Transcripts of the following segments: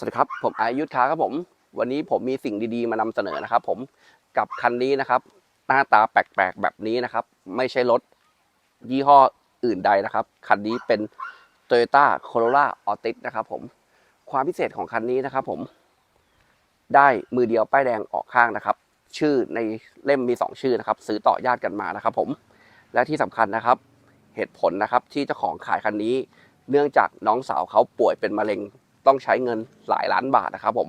สวัสดีครับ ผมอายุทธาครับผม วันนี้ผมมีสิ่งดีๆ มานำเสนอนะครับ ผมกับคันนี้นะครับ หน้าตาแปลกๆแบบนี้นะครับ ไม่ใช่รถยี่ห้ออื่นใดนะครับ คันนี้เป็น Toyota Corolla Altis นะครับ ผมความพิเศษของคันนี้นะครับ ผม ได้มือเดียวป้ายแดงออกข้างนะครับ ชื่อในเล่มมี 2 ชื่อนะครับ ซื้อต่อญาติกันมานะครับ ผม และที่สำคัญนะครับ เหตุผลนะครับที่เจ้าของขายคันนี้ เนื่องจากน้องสาวเขาป่วยเป็นมะเร็ง ต้องใช้เงินหลายล้านบาทนะครับ ผม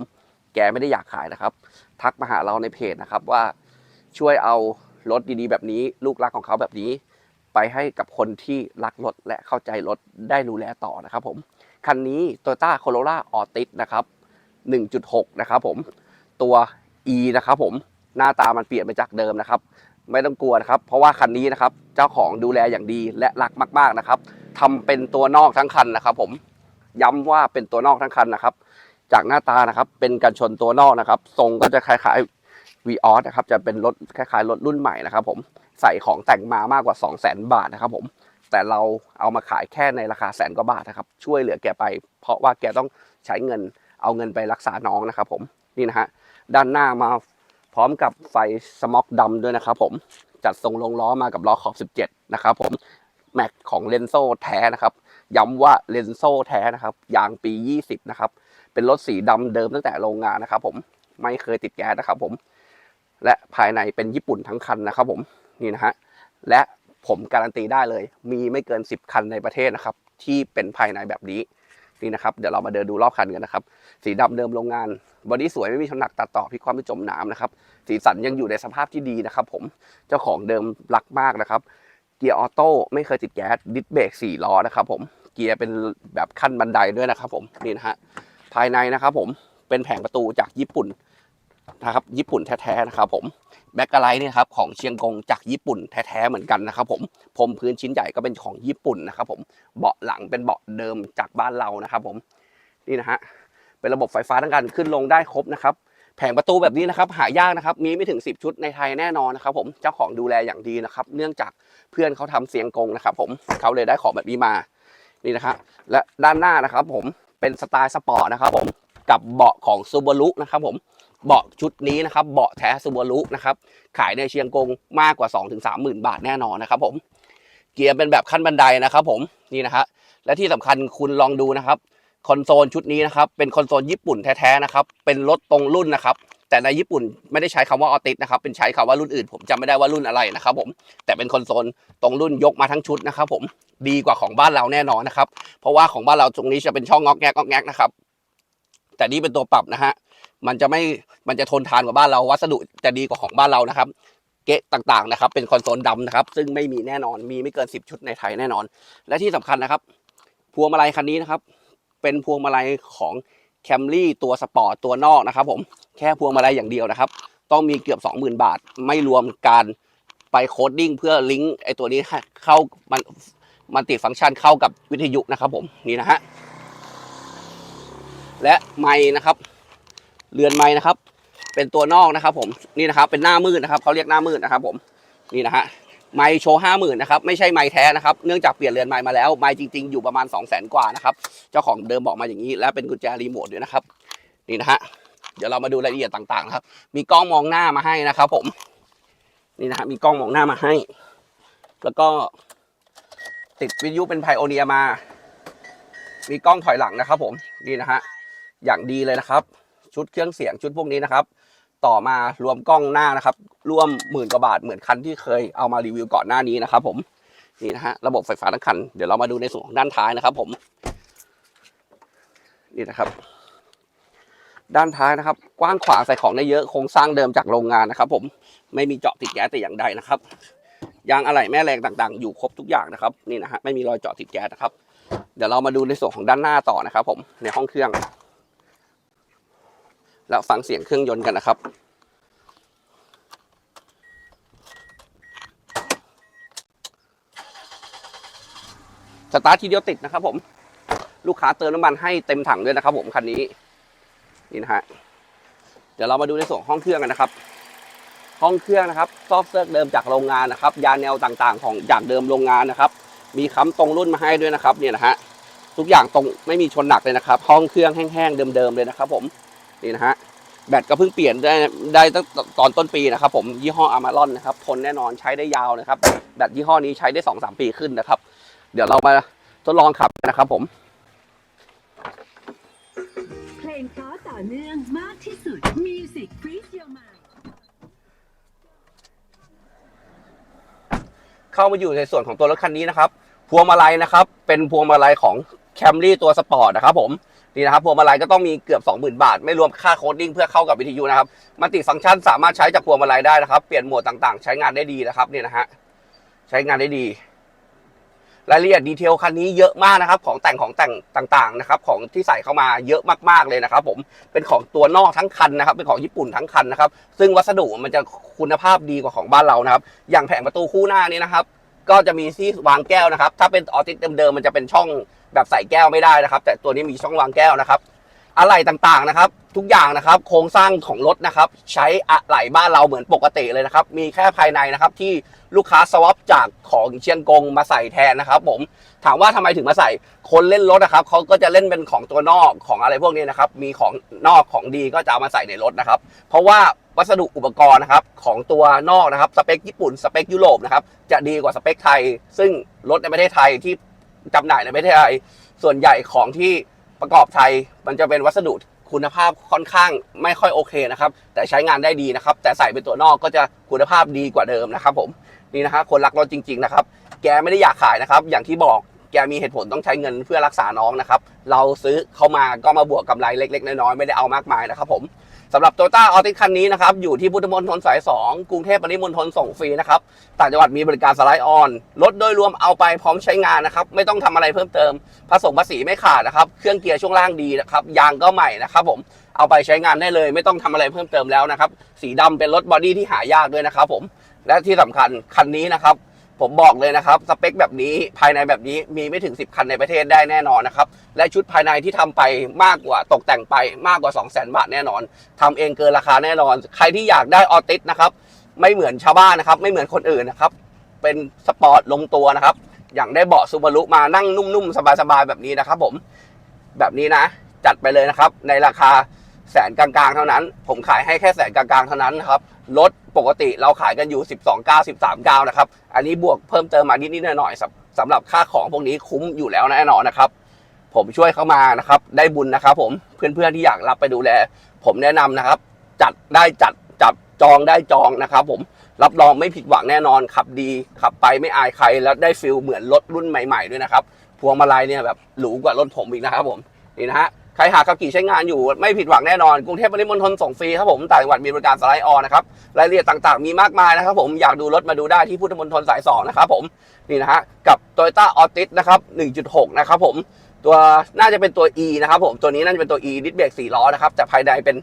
แกไม่ได้อยากขายนะครับ ทักมาหาเราในเพจนะครับว่าช่วยเอารถดีๆ แบบนี้ ลูกรักของเขาแบบนี้ ไปให้กับคนที่รักรถและเข้าใจรถได้ดูแลต่อนะครับ ผมคันนี้ Toyota Corolla Altis นะครับ 1.6 นะครับผมตัว E นะครับผมหน้าตามันเปลี่ยนไปจากเดิมนะครับ ไม่ต้องกลัวนะครับ เพราะว่าคันนี้นะครับ เจ้าของดูแลอย่างดีและรักมาก ๆนะครับทำเป็นตัวนอกทั้งคันนะครับ ผม ย้ำว่าเป็นตัวนอกทั้งคันนะครับ จากหน้าตานะครับเป็นกันชนตัวนอกนะครับทรงก็จะคล้ายๆ v ีออสนะครับจะเป็นรถคล้ายๆรถรุ่นใหม่นะครับ ผมใส่ของแต่งมามากกว่า 2 0 0 0 0 0 บาทนะครับ ผมแต่เราเอามาขายแค่ในราคาแสนกว่าบาทนะครับ ช่วยเหลือแกไป เพราะว่าแกต้องใช้เงินเอาเงินไปรักษาน้องนะครับ ผมนี่นะฮะด้านหน้ามาพร้อมกับไฟสม็อกดำด้วยนะครับ ผมจัดทรงลงล้อมากับล้อขอบ 17 นะครับ ผมแม็กของเลนโซแท้นะครับ ย้ำว่าเลนโซแท้นะครับ ยางปี 20 นะครับ เป็นรถสีดำเดิมตั้งแต่โรงงานนะครับ ผมไม่เคยติดแก๊สนะครับ ผม และภายในเป็นญี่ปุ่นทั้งคันนะครับ ผมนี่นะฮะและผมการันตีได้เลย มีไม่เกิน 10 คันในประเทศนะครับ ที่เป็นภายในแบบนี้นี่นะครับ เดี๋ยวเรามาเดินดูรอบคันกันนะครับ สีดำเดิมโรงงานบอดี้สวยไม่มีชนหนักตัดต่อพิกความไม่จมน้ำนะครับ สีสันยังอยู่ในสภาพที่ดีนะครับ ผมเจ้าของเดิมรักมากนะครับ เกียร์ออโต้ไม่เคยติดแก๊สดิสเบรก4ล้อนะครับผมเกียร์เป็นแบบขั้นบันไดด้วยนะครับผมนี่นะฮะภายในนะครับผมเป็นแผงประตูจากญี่ปุ่นนะครับญี่ปุ่นแท้ๆนะครับผมแบ็กกะไลท์เนี่ยครับของเชียงกงจากญี่ปุ่นแท้ๆเหมือนกันนะครับผมพรมพื้นชิ้นใหญ่ก็เป็นของญี่ปุ่นนะครับผมเบาะหลังเป็นเบาะเดิมจากบ้านเรานะครับผมนี่นะฮะเป็นระบบไฟฟ้าทั้งการขึ้นลงได้ครบนะครับ แผงประตูแบบนี้นะครับหายากนะครับมีไม่ถึง 10 ชุดในไทยแน่นอนนะครับผมเจ้าของดูแลอย่างดีนะครับ เนื่องจากเพื่อนเขาทำเสียงกงนะครับ ผมเขาเลยได้ของแบบนี้มานี่นะครับและด้านหน้านะครับ ผมเป็นสไตล์สปอร์ตนะครับ ผมกับเบาะของซูบารุนะครับ ผมเบาะชุดนี้นะครับ เบาะแท้ซูบารุนะครับขายในเชียงกงมากกว่า 2-3หมื่นบาทแน่นอนนะครับ ผมเกียร์เป็นแบบขั้นบันไดนะครับ ผมนี่นะฮะและที่สำคัญคุณลองดูนะครับ คอนโซลชุดนี้นะครับ เป็นคอนโซลญี่ปุ่นแท้ๆนะครับ เป็นรถตรงรุ่นนะครับ แต่ในญี่ปุ่นไม่ได้ใช้คำว่าออติสนะครับ เป็นใช้คำว่ารุ่นอื่น ผมจำไม่ได้ว่ารุ่นอะไรนะครับผม แต่เป็นคอนโซลตรงรุ่นยกมาทั้งชุดนะครับ ผม ดีกว่าของบ้านเราแน่นอนนะครับ เพราะว่าของบ้านเราตรงนี้จะเป็นช่องงอกแงกงอกแงกนะครับ แต่นี่เป็นตัวปรับนะฮะ มันจะไม่ มันจะทนทานกว่าบ้านเรา วัสดุจะดีกว่าของบ้านเรานะครับเกะต่างๆนะครับ เป็นคอนโซลดำนะครับ ซึ่งไม่มีแน่นอน มีไม่เกิน 10 ชุดในไทยแน่นอน และที่สำคัญนะครับ พวงมาลัยคันนี้นะครับ เป็นพวงมาลัยของแคมรี่ตัวสปอร์ตตัวนอกนะครับผมแค่พวงมาลัยอย่างเดียวนะครับ ต้องมีเกือบ 20,000 บาท ไม่รวมการไปโคดดิ้งเพื่อลิงก์ไอตัวนี้เข้ามันมันติดฟังก์ชันเข้ากับวิทยุนะครับผมนี่นะฮะและไม้นะครับ เรือนไม้นะครับ เป็นตัวนอกนะครับ ผมนี่นะครับเป็นหน้ามืดนะครับเขาเรียกหน้ามืดนะครับ ผมนี่นะฮะ ไม้โชว์ห้าหมื่นนะครับไม่ใช่ไม้แท้นะครับเนื่องจากเปลี่ยนเรือนไม้มาแล้วไม้จริง ๆ อยู่ประมาณ2องแสนกว่านะครับเจ้าของเดิมบอกมาอย่างนี้ และเป็นกุญแจรีโมทด้วยนะครับนี่นะฮะเดี๋ยวเรามาดูรายละเอียดต่างๆนะครับ มีกล้องมองหน้ามาให้นะครับ ผม นี่นะฮะมีกล้องมองหน้ามาให้ แล้วก็ติดวิทยุเป็นไพโอเนียมา มีกล้องถอยหลังนะครับ ผมนี่นะฮะอย่างดีเลยนะครับ ชุดเครื่องเสียงชุดพวกนี้นะครับ ต่อมารวมกล้องหน้านะครับ ร่วมหมื่นกว่าบาทเหมือนคันที่เคยเอามารีวิวก่อนหน้านี้นะครับ ผมนี่นะฮะระบบไฟฟ้าทั้งคันเดี๋ยวเรามาดูในส่วนของด้านท้ายนะครับ ผมนี่นะครับ ด้านท้ายนะครับ กว้างขวางใส่ของได้เยอะโครงสร้างเดิมจากโรงงานนะครับ ผมไม่มีเจาะติดแก๊สแต่อย่างใดนะครับยางอะไหล่แม่แรงต่างๆ อยู่ครบทุกอย่างนะครับนี่นะฮะไม่มีรอยเจาะติดแก๊สนะครับ เดี๋ยวเรามาดูในส่วนของด้านหน้าต่อนะครับ ผมในห้องเครื่อง แล้วฟังเสียงเครื่องยนต์กันนะครับสตาร์ททีเดียวติดนะครับผม ลูกค้าเติมน้ำมันให้เต็มถังด้วยนะครับผมคันนี้นี่นะฮะเดี๋ยวเรามาดูในส่วนห้องเครื่องกันนะครับ ห้องเครื่องนะครับซอฟเซิร์กเดิมจากโรงงานนะครับ ยาแนวต่างๆ ของจากเดิมโรงงานนะครับ มีค้ำตรงรุ่นมาให้ด้วยนะครับ เนี่ยนะฮะทุกอย่างตรงไม่มีชนหนักเลยนะครับ ห้องเครื่องแห้งๆเดิมๆเลยนะครับ ผม นี่นะฮะแบตก็เพิ่งเปลี่ยนได้ได้ตั้งตอนต้นปีนะครับผมยี่ห้ออามารอนนะครับทนแน่นอนใช้ได้ยาวนะครับแบตยี่ห้อนี้ใช้ได้สองสามปีขึ้นนะครับ เดี๋ยวเรามาทดลองขับนะครับผมเพลงเพราะต่อเนื่องมากที่สุด Music Freeze Your Mind เข้ามาอยู่ในส่วนของตัวรถคันนี้นะครับพวงมาลัยนะครับ เป็นพวงมาลัยของ Camry ตัวสปอร์ตนะครับผม นี่นะครับพวงมาลัยก็ต้องมีเกือบ 20,000 บาท ไม่รวมค่าโคดดิ้งเพื่อเข้ากับวิทยุนะครับมัลติฟังก์ชันสามารถใช้จากพวงมาลัยได้นะครับ เปลี่ยนโหมดต่างๆ ใช้งานได้ดีนะครับนี่นะฮะใช้งานได้ดี รายละเอียดดีเทลคันนี้เยอะมากนะครับ ของแต่งของแต่งต่างๆนะครับ ของที่ใส่เข้ามาเยอะมากๆเลยนะครับ ผมเป็นของตัวนอกทั้งคันนะครับ เป็นของญี่ปุ่นทั้งคันนะครับ ซึ่งวัสดุมันจะคุณภาพดีกว่าของบ้านเรานะครับ อย่างแผงประตูคู่หน้านี้นะครับ ก็จะมีที่วางแก้วนะครับ ถ้าเป็นออติสเดิมๆมันจะเป็นช่อง แบบใส่แก้วไม่ได้นะครับ แต่ตัวนี้มีช่องวางแก้วนะครับ อะไหล่ต่างๆนะครับ ทุกอย่างนะครับ โครงสร้างของรถนะครับ ใช้อะไหล่บ้านเราเหมือนปกติเลยนะครับ มีแค่ภายในนะครับที่ลูกค้าสวอปจากของเชียงกงมาใส่แทนนะครับ ผมถามว่าทำไมถึงมาใส่คนเล่นรถนะครับเขาก็จะเล่นเป็นของตัวนอกของอะไรพวกนี้นะครับ มีของนอกของดีก็จะเอามาใส่ในรถนะครับ เพราะว่าวัสดุอุปกรณ์นะครับของตัวนอกนะครับสเปคญี่ปุ่นสเปคยุโรปนะครับจะดีกว่าสเปคไทย ซึ่งรถในประเทศไทยที่ จำหน่ายในประเทศไทยส่วนใหญ่ของที่ประกอบไทยมันจะเป็นวัสดุคุณภาพค่อนข้างไม่ค่อยโอเคนะครับ แต่ใช้งานได้ดีนะครับ แต่ใส่เป็นตัวนอกก็จะคุณภาพดีกว่าเดิมนะครับ ผมนี่นะครับคนรักรถจริง ๆ นะครับ แกไม่ได้อยากขายนะครับ อย่างที่บอกแกมีเหตุผลต้องใช้เงินเพื่อรักษาน้องนะครับ เราซื้อเข้ามาก็มาบวกกำไรเล็ก ๆ น้อยๆไม่ได้เอามากมายนะครับ ผม สำหรับโตต้าออติคันนี้นะครับอยู่ที่พุทธมณฑลสาย 2 กรุงเทพปริมณฑลส่งฟรีนะครับต่างจังหวัดมีบริการสไลด์ออนรถโดยรวมเอาไปพร้อมใช้งานนะครับไม่ต้องทำอะไรเพิ่มเติมผสมภาษีไม่ขาดนะครับเครื่องเกียร์ช่วงล่างดีนะครับยางก็ใหม่นะครับผมเอาไปใช้งานได้เลย ไม่ต้องทำอะไรเพิ่มเติมแล้วนะครับสีดำเป็นรถบอดี้ที่หายากด้วยนะครับผมและที่สำคัญคันนี้นะครับ ผมบอกเลยนะครับสเปคแบบนี้ภายในแบบนี้มีไม่ถึง 10 คันในประเทศได้แน่นอนนะครับ และชุดภายในที่ทำไปมากกว่าตกแต่งไปมากกว่า 2 0 0 0 0 0 บาทแน่นอนทำเองเกินราคาแน่นอน ใครที่อยากได้ออติสนะครับไม่เหมือนชาวบ้านนะครับ ไม่เหมือนคนอื่นนะครับ เป็นสปอร์ตลงตัวนะครับ อย่างได้เบาะซูบารุมานั่งนุ่มๆ สบายๆ แบบนี้นะครับ ผมแบบนี้นะ จัดไปเลยนะครับ ในราคาแสนกลางๆ เท่านั้น ผมขายให้แค่แสนกลางๆ เท่านั้นนะครับ รถปกติเราขายกันอยู่ 12 9 13 9นะครับ อันนี้บวกเพิ่มเติมมานิดๆหน่อยๆสำหรับค่าของพวกนี้คุ้มอยู่แล้วแน่นอนนะครับ ผมช่วยเข้ามานะครับ ได้บุญนะครับ ผมเพื่อนๆที่อยากรับไปดูแล ผมแนะนำนะครับ จัดได้จัดจับจองได้จองนะครับ ผมรับรองไม่ผิดหวังแน่นอนขับดี ขับไปไม่อายใครแล้วได้ฟิลเหมือนรถรุ่นใหม่ ๆ ด้วยนะครับพวงมาลัยเนี่ยแบบหรูกว่ารถผมอีกนะครับผมนี่นะฮะ ครหาขับขี่ใช้งานอยู่ไม่ผิดหวังแน่นอน กรุงเทพปริมณฑลส่งฟรีครับผมต่างจังหวัดมีบริการสไลด์ออนนะครับรายละเอียดต่างๆ มีมากมายนะครับผมอยากดูรถมาดูได้ที่พุทธมณฑลสาย2นะครับผมนี่นะฮะกับ Toyota Altis นะครับ 1.6 นะครับผมตัวน่าจะเป็นตัว E นะครับผมตัวนี้น่าจะเป็นตัว E ดิสเบรก4ล้อนะครับแต่ภายในเป็น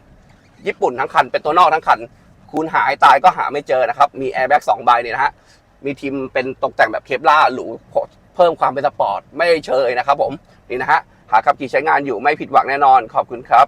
ญี่ปุ่นทั้งคัน เป็นตัวนอกทั้งคัน คุณหายตายก็หาไม่เจอนะครับมีแอร์แบ็กสองใบเนี่ยนะฮะมีทีมเป็นตกแต่งแบบเคปล่าหรูเพิ่มความเป็นสปอร์ตไม่เชยนะครับผมนี่นะฮะ หาขับขี่ใช้งานอยู่ไม่ผิดหวังแน่นอน ขอบคุณครับ